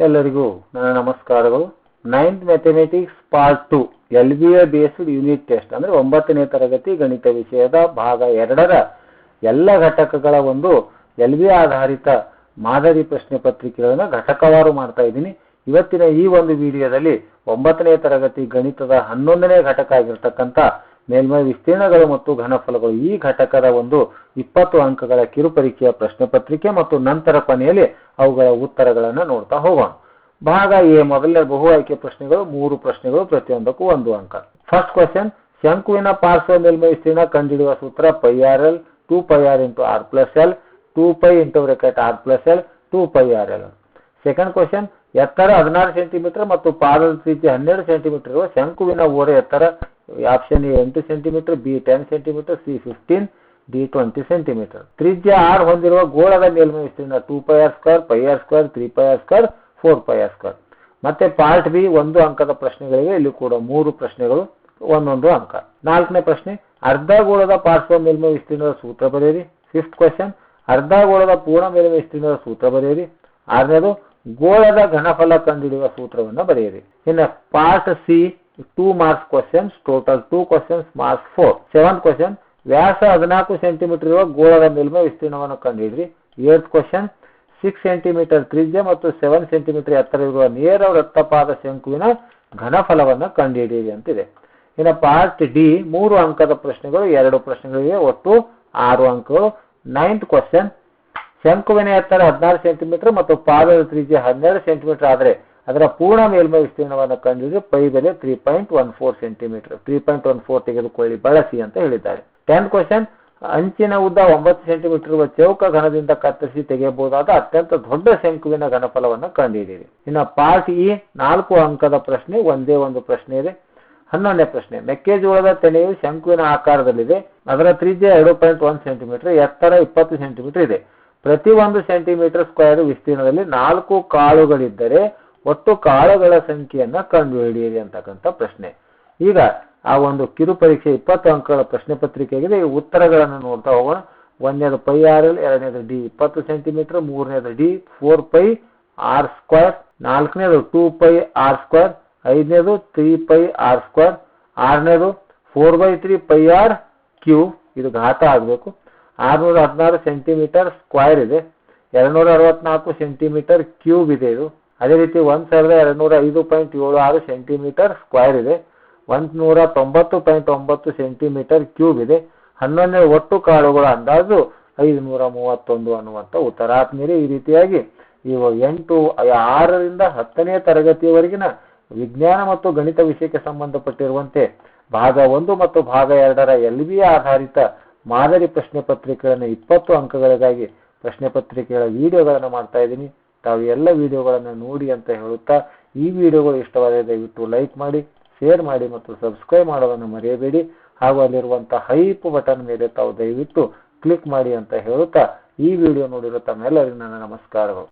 ಎಲ್ಲರಿಗೂ ನನ್ನ ನಮಸ್ಕಾರಗಳು. Ninth mathematics part two L B A based unit test ಅಂದರೆ ಒಂಬತ್ತನೇ ತರಗತಿ ಗಣಿತ ವಿಷಯದ ಭಾಗ ಎರಡರ ಎಲ್ಲ ಘಟಕಗಳ ಒಂದು ಎಲ್ ಬಿ ಆಧಾರಿತ ಮಾದರಿ ಪ್ರಶ್ನೆ ಪತ್ರಿಕೆಗಳನ್ನು ಘಟಕವಾರು ಮಾಡ್ತಾ ಇದ್ದೀನಿ. ಇವತ್ತಿನ ಈ ಒಂದು ವಿಡಿಯೋದಲ್ಲಿ ಒಂಬತ್ತನೇ ತರಗತಿ ಗಣಿತದ ಹನ್ನೊಂದನೇ ಘಟಕ ಆಗಿರ್ತಕ್ಕಂಥ ಮೇಲ್ಮೈ ವಿಸ್ತೀರ್ಣಗಳು ಮತ್ತು ಘನಫಲಗಳು. ಈ ಘಟಕದ ಒಂದು ಇಪ್ಪತ್ತು ಅಂಕಗಳ ಕಿರುಪರೀಕ್ಷೆಯ ಪ್ರಶ್ನೆ ಪತ್ರಿಕೆ ಮತ್ತು ನಂತರ ಕೊನೆಯಲ್ಲಿ ಅವುಗಳ ಉತ್ತರಗಳನ್ನು ನೋಡ್ತಾ ಹೋಗೋಣ. ಭಾಗ ಎ, ಮೊದಲನೇ ಬಹು ಆಯ್ಕೆ ಪ್ರಶ್ನೆಗಳು, ಮೂರು ಪ್ರಶ್ನೆಗಳು, ಪ್ರತಿಯೊಂದಕ್ಕೂ ಒಂದು ಅಂಕ. ಫಸ್ಟ್ ಕ್ವಶನ್ ಶಂಕುವಿನ ಪಾರ್ಶ್ವ ಮೇಲ್ಮೈ ವಿಸ್ತೀರ್ಣ ಕಂಡುಹಿಡಿಯುವ ಸೂತ್ರ pi r l, two pi r into r plus l, two pi into bracket r plus l, two pi r l. Second question ಎತ್ತರ ಹದಿನಾರು ಸೆಂಟಿಮೀಟರ್ ಮತ್ತು ಪಾದದ ತ್ರಿಜ್ಯ ಹನ್ನೆರಡು ಸೆಂಟಿಮೀಟರ್ ಇರುವ ಶಂಕುವಿನ ಓರೆ ಎತ್ತರ ಆಪ್ಷನ್ ಎ ಎಂಟು centimetre B ten centimetre C fifteen D twenty centimetre ತ್ರಿಜ್ಯ ಆರ್ ಹೊಂದಿರುವ ಗೋಳದ ಮೇಲ್ಮೈ ವಿಸ್ತೀರ್ಣ two pi r square pi r square three pi r square four pi r square ಮತ್ತೆ ಪಾರ್ಟ್ ಬಿ ಒಂದು ಅಂಕದ ಪ್ರಶ್ನೆಗಳಿಗೆ ಇಲ್ಲಿ ಕೂಡ ಮೂರು ಪ್ರಶ್ನೆಗಳು, ಒಂದೊಂದು ಅಂಕ. ನಾಲ್ಕನೇ ಪ್ರಶ್ನೆ, ಅರ್ಧ ಗೋಳದ ಪಾರ್ಶ್ವ ಮೇಲ್ಮೈ ವಿಸ್ತೀರ್ಣದ ಸೂತ್ರ ಬರೆಯಿರಿ. ಫಿಫ್ತ್ ಕ್ವಶನ್ ಅರ್ಧ ಗೋಳದ ಪೂರ್ಣ ಮೇಲ್ಮೈ ವಿಸ್ತೀರ್ಣದ ಸೂತ್ರ ಬರೆಯಿರಿ. ಆರನೇದು, ಗೋಳದ ಘನಫಲ ಕಂಡುಹಿಡಿಯುವ ಸೂತ್ರವನ್ನು ಬರೆಯಿರಿ. ಇನ್ನು part C two marks questions total two questions marks four seventh question ವ್ಯಾಸ ಹದಿನಾಲ್ಕು ಸೆಂಟಿಮೀಟರ್ ಇರುವ ಗೋಳದ ಮೇಲ್ಮೈ ವಿಸ್ತೀರ್ಣವನ್ನು ಕಂಡುಹಿಡಿರಿ. ಏಳ್ತ್ ಕ್ವಶನ್ ಸಿಕ್ಸ್ ಸೆಂಟಿಮೀಟರ್ ತ್ರಿಜ್ಯ ಮತ್ತು ಸೆವೆನ್ ಸೆಂಟಿಮೀಟರ್ ಎತ್ತರ ಇರುವ ನೇರ ವೃತ್ತಪಾದ ಶಂಕುವಿನ ಘನಫಲವನ್ನು ಕಂಡುಹಿಡಿಯಿರಿ ಅಂತಿದೆ. ಇನ್ನು ಪಾರ್ಟ್ ಡಿ ಮೂರು ಅಂಕದ ಪ್ರಶ್ನೆಗಳು, ಎರಡು ಪ್ರಶ್ನೆಗಳಿವೆ, ಒಟ್ಟು ಆರು ಅಂಕಗಳು. ನೈನ್ತ್ ಕ್ವಶನ್ ಶಂಕುವಿನ ಎತ್ತರ ಹದಿನಾರು ಸೆಂಟಿಮೀಟರ್ ಮತ್ತು ಪಾದದ ತ್ರಿಜ್ಯ ಹನ್ನೆರಡು ಸೆಂಟಿಮೀಟರ್ ಆದರೆ ಅದರ ಪೂರ್ಣ ಮೇಲ್ಮೈ ವಿಸ್ತೀರ್ಣವನ್ನು ಕಂಡುಹಿಡಿದು pi three point one four centimetre three point one four ತೆಗೆದುಕೊಳ್ಳಿ ಬಳಸಿ ಅಂತ ಹೇಳಿದ್ದಾರೆ. ಟೆನ್ ಕ್ವಶನ್ ಅಂಚಿನ ಉದ್ದ ಒಂಬತ್ತು ಸೆಂಟಿಮೀಟರ್ ಇರುವ ಚೌಕ ಘನದಿಂದ ಕತ್ತರಿಸಿ ತೆಗೆಯಬಹುದಾದ ಅತ್ಯಂತ ದೊಡ್ಡ ಶಂಕುವಿನ ಘನಫಲವನ್ನು ಕಂಡುಹಿಡಿಯಿರಿ ಇನ್ನು ಪಾರ್ಟ್ ಇ ನಾಲ್ಕು ಅಂಕದ ಪ್ರಶ್ನೆ, ಒಂದೇ ಒಂದು ಪ್ರಶ್ನೆ ಇದೆ. ಹನ್ನೊಂದನೇ ಪ್ರಶ್ನೆ, ಮೆಕ್ಕೆಜೋಳದ ತೆನೆಯು ಶಂಕುವಿನ ಆಕಾರದಲ್ಲಿದೆ. ಅದರ ತ್ರಿಜ್ಯ ಎರಡು ಪಾಯಿಂಟ್ ಒಂದು ಸೆಂಟಿಮೀಟರ್ ಎತ್ತರ ಇಪ್ಪತ್ತು ಸೆಂಟಿಮೀಟರ್ ಇದೆ. ಪ್ರತಿ ಒಂದು ಸೆಂಟಿಮೀಟರ್ ಸ್ಕ್ವೇರ್ ವಿಸ್ತೀರ್ಣದಲ್ಲಿ ನಾಲ್ಕು ಕಾಳುಗಳಿದ್ದರೆ ಒಟ್ಟು ಕಾಳುಗಳ ಸಂಖ್ಯೆಯನ್ನು ಕಂಡುಹಿಡಿಯಿರಿ ಅಂತಕ್ಕಂಥ ಪ್ರಶ್ನೆ. ಈಗ ಆ ಒಂದು ಕಿರು ಪರೀಕ್ಷೆ ಇಪ್ಪತ್ತು ಅಂಕಗಳ ಪ್ರಶ್ನೆ ಪತ್ರಿಕೆಯಾಗಿದೆ. ಈ ಉತ್ತರಗಳನ್ನು ನೋಡ್ತಾ ಹೋಗೋಣ. ಒಂದನೇದು ಪೈ ಆರ್ ಎಲ್, ಎರಡನೇದು ಡಿ ಇಪ್ಪತ್ತು ಸೆಂಟಿಮೀಟರ್, ಮೂರನೇದು D four pi r square, ನಾಲ್ಕನೇದು ಟೂ ಪೈ ಆರ್ ಸ್ಕ್ವೇರ್, ಐದನೇದು ತ್ರೀ ಪೈ ಆರ್ ಸ್ಕ್ವೇರ್, ಆರನೇದು four by three pi r cube. ಇದು ಘಾತ ಆಗಬೇಕು. ಆರುನೂರ ಹದಿನಾರು ಸೆಂಟಿಮೀಟರ್ ಸ್ಕ್ವೇರ್ ಇದೆ. ಎರಡ್ನೂರ ಅರವತ್ನಾಲ್ಕು ಸೆಂಟಿಮೀಟರ್ ಕ್ಯೂಬ್ ಇದೆ ಇದು. ಅದೇ ರೀತಿ ಒಂದು ಸಾವಿರದ ಎರಡ್ನೂರ ಐದು ಪಾಯಿಂಟ್ ಏಳು ಆರು ಸೆಂಟಿಮೀಟರ್ ಸ್ಕ್ವೇರ್ ಇದೆ. ಒಂದು ನೂರ ತೊಂಬತ್ತು ಪಾಯಿಂಟ್ ಒಂಬತ್ತು ಸೆಂಟಿಮೀಟರ್ ಕ್ಯೂಬ್ ಇದೆ. ಹನ್ನೊಂದನೇ ಒಟ್ಟು ಕಾಳುಗಳ ಅಂದಾಜು ಐದು ನೂರ ಮೂವತ್ತೊಂದು ಅನ್ನುವಂಥ ಉತ್ತರ. ಆತ್ಮೀರಿ ಈ ರೀತಿಯಾಗಿ ಇವು ಎಂಟು, ಆರರಿಂದ ಹತ್ತನೇ ತರಗತಿಯವರೆಗಿನ ವಿಜ್ಞಾನ ಮತ್ತು ಗಣಿತ ವಿಷಯಕ್ಕೆ ಸಂಬಂಧಪಟ್ಟಿರುವಂತೆ ಭಾಗ ಒಂದು ಮತ್ತು ಭಾಗ ಎರಡರ ಎಲ್ ಬಿ ಆಧಾರಿತ ಮಾದರಿ ಪ್ರಶ್ನೆ ಪತ್ರಿಕೆಗಳನ್ನು ಇಪ್ಪತ್ತು ಅಂಕಗಳಿಗಾಗಿ ಪ್ರಶ್ನೆ ಪತ್ರಿಕೆಗಳ ವಿಡಿಯೋಗಳನ್ನು ಮಾಡ್ತಾ ಇದ್ದೀನಿ. ತಾವು ಎಲ್ಲ ವಿಡಿಯೋಗಳನ್ನು ನೋಡಿ ಅಂತ ಹೇಳುತ್ತಾ ಈ ವಿಡಿಯೋಗಳು ಇಷ್ಟವಾದರೆ ದಯವಿಟ್ಟು ಲೈಕ್ ಮಾಡಿ, ಶೇರ್ ಮಾಡಿ ಮತ್ತು ಸಬ್ಸ್ಕ್ರೈಬ್ ಮಾಡೋದನ್ನು ಮರೆಯಬೇಡಿ. ಹಾಗೂ ಅಲ್ಲಿರುವಂಥ ಹೈಪ್ ಬಟನ್ ಮೇಲೆ ತಾವು ದಯವಿಟ್ಟು ಕ್ಲಿಕ್ ಮಾಡಿ ಅಂತ ಹೇಳುತ್ತಾ ಈ ವಿಡಿಯೋ ನೋಡಿರೋ ತಮ್ಮೆಲ್ಲರಿಗೂ ನನ್ನ ನಮಸ್ಕಾರಗಳು.